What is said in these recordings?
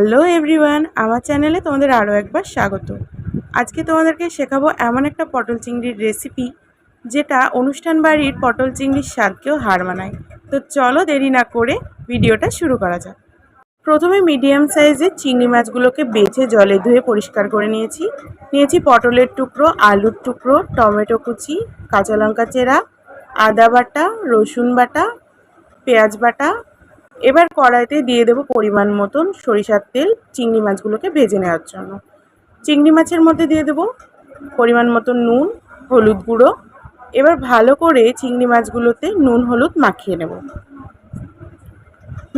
Hello everyone, আমার চ্যানেলে তোমাদের আরও একবার স্বাগত। আজকে তোমাদেরকে শেখাবো এমন একটা পটল চিংড়ির রেসিপি, যেটা অনুষ্ঠান বাড়ির পটল চিংড়ির স্বাদকেও হার মানায়। তো চলো দেরি না করে ভিডিওটা শুরু করা যাক। প্রথমে মিডিয়াম সাইজের চিংড়ি মাছগুলোকে বেছে জলে ধুয়ে পরিষ্কার করে নিয়েছি। নিয়েছি পটলের টুকরো, আলুর টুকরো, টমেটো কুচি, কাঁচা লঙ্কা চেরা, আদা বাটা, রসুন বাটা, পেঁয়াজ বাটা এবার কড়াইতে দিয়ে দেবো পরিমাণ মতন সরিষার তেল চিংড়ি মাছগুলোকে ভেজে নেওয়ার জন্য। চিংড়ি মাছের মধ্যে দিয়ে দেবো পরিমাণ মতন নুন, হলুদ গুঁড়ো। এবার ভালো করে চিংড়ি মাছগুলোতে নুন, হলুদ মাখিয়ে নেব।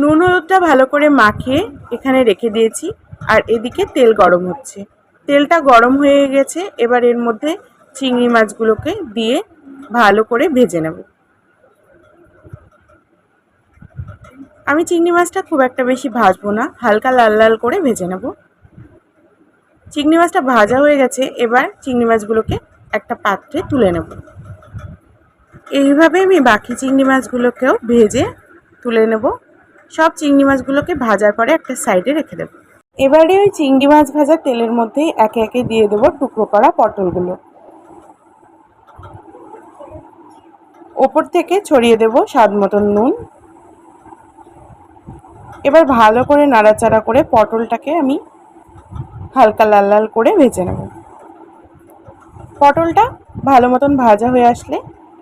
নুন, হলুদটা ভালো করে মাখিয়ে এখানে রেখে দিয়েছি আর এদিকে তেল গরম হচ্ছে। তেলটা গরম হয়ে গেছে, এবার এর মধ্যে চিংড়ি মাছগুলোকে দিয়ে ভালো করে ভেজে নেব। আমি চিংড়ি মাছটা খুব একটা বেশি ভাজবো না, হালকা লাল লাল করে ভেজে নেব। চিংড়ি মাছটা ভাজা হয়ে গেছে, এবার চিংড়ি মাছগুলোকে একটা পাত্রে তুলে নেব। এইভাবে আমি বাকি চিংড়ি মাছগুলোকেও ভেজে তুলে নেব। সব চিংড়ি মাছগুলোকে ভাজার পরে একটা সাইডে রেখে দেবো। এবারে ওই চিংড়ি মাছ ভাজা তেলের মধ্যেই একে একে দিয়ে দেবো টুকরো করা পটলগুলো। ওপর থেকে ছড়িয়ে দেবো স্বাদ মতন নুন এবার ভালো করে নাড়াচাড়া করে পটলটাকে আমি হালকা লাল লাল করে ভেজে নেব। পটলটা ভালো মতন ভাজা হয়ে আসলে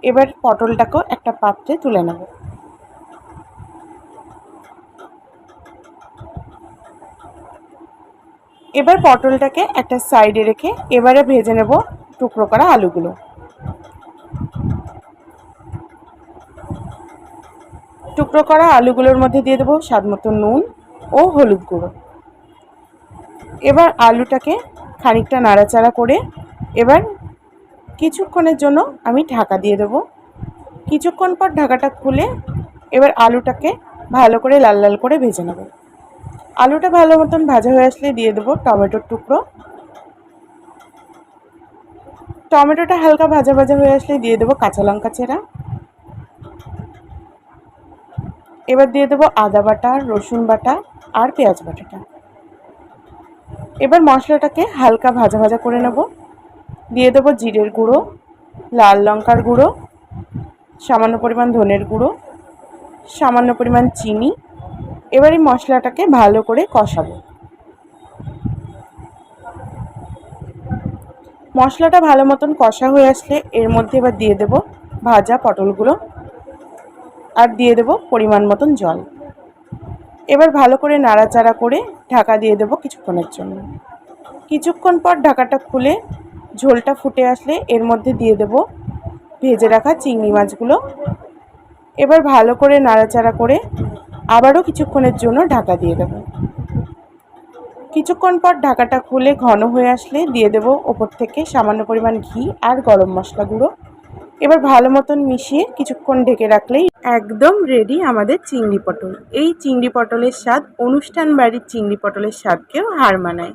এবার পটলটাকেও একটা পাত্রে তুলে নেব। এবার পটলটাকে একটা সাইডে রেখে এবারে ভেজে নেব টুকরো করা আলুগুলো। টুকরো করা আলুগুলোর মধ্যে দিয়ে দেবো স্বাদ মতো নুন ও হলুদ গুঁড়ো। এবার আলুটাকে খানিকটা নাড়াচাড়া করে এবার কিছুক্ষণের জন্য আমি ঢাকা দিয়ে দেবো। কিছুক্ষণ পর ঢাকাটা খুলে এবার আলুটাকে ভালো করে লাল লাল করে ভেজে নেব। আলুটা ভালো মতন ভাজা হয়ে আসলে দিয়ে দেবো টমেটোর টুকরো। টমেটোটা হালকা ভাজা ভাজা হয়ে আসলে দিয়ে দেবো কাঁচা লঙ্কা চেরা এবার দিয়ে দেবো আদা বাটা, রসুন বাটা আর পেঁয়াজ বাটাটা। এবার মশলাটাকে হালকা ভাজা ভাজা করে নেব। দিয়ে দেবো জিরের গুঁড়ো, লাল লঙ্কার গুঁড়ো, সামান্য পরিমাণ ধনের গুঁড়ো, সামান্য পরিমাণ চিনি। এবার এই মশলাটাকে ভালো করে কষাবো। মশলাটা ভালো মতন কষা হয়ে আসলে এর মধ্যে এবার দিয়ে দেবো ভাজা পটলগুলো। আর দিয়ে দেবো পরিমাণ মতন জল। এবার ভালো করে নাড়াচাড়া করে ঢাকা দিয়ে দেবো কিছুক্ষণের জন্য। কিছুক্ষণ পর ঢাকাটা খুলে ঝোলটা ফুটে আসলে এর মধ্যে দিয়ে দেবো ভেজে রাখা চিংড়ি মাছগুলো। এবার ভালো করে নাড়াচাড়া করে আবারও কিছুক্ষণের জন্য ঢাকা দিয়ে দেবো। কিছুক্ষণ পর ঢাকাটা খুলে ঘন হয়ে আসলে দিয়ে দেবো ওপর থেকে সামান্য পরিমাণ ঘি আর গরম মশলা গুঁড়ো। এবার ভালো মতন মিশিয়ে কিছুক্ষণ ঢেকে রাখলেই একদম রেডি আমাদের চিংড়ি পটল। এই চিংড়ি পটলের স্বাদ, অনুষ্ঠান বাড়ির চিংড়ি পটলের স্বাদকেও হার মানায়।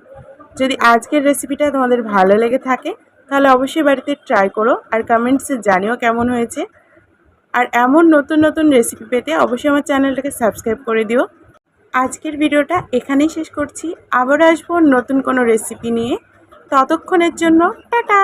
যদি আজকের রেসিপিটা তোমাদের ভালো লেগে থাকে, তাহলে অবশ্যই বাড়িতে ট্রাই করো আর কমেন্টসে জানিও কেমন হয়েছে। আর এমন নতুন নতুন রেসিপি পেতে অবশ্যই আমার চ্যানেলটাকে সাবস্ক্রাইব করে দিও। আজকের ভিডিওটা এখানেই শেষ করছি। আবার আসব নতুন কোনো রেসিপি নিয়ে। ততক্ষণের জন্য টাটা!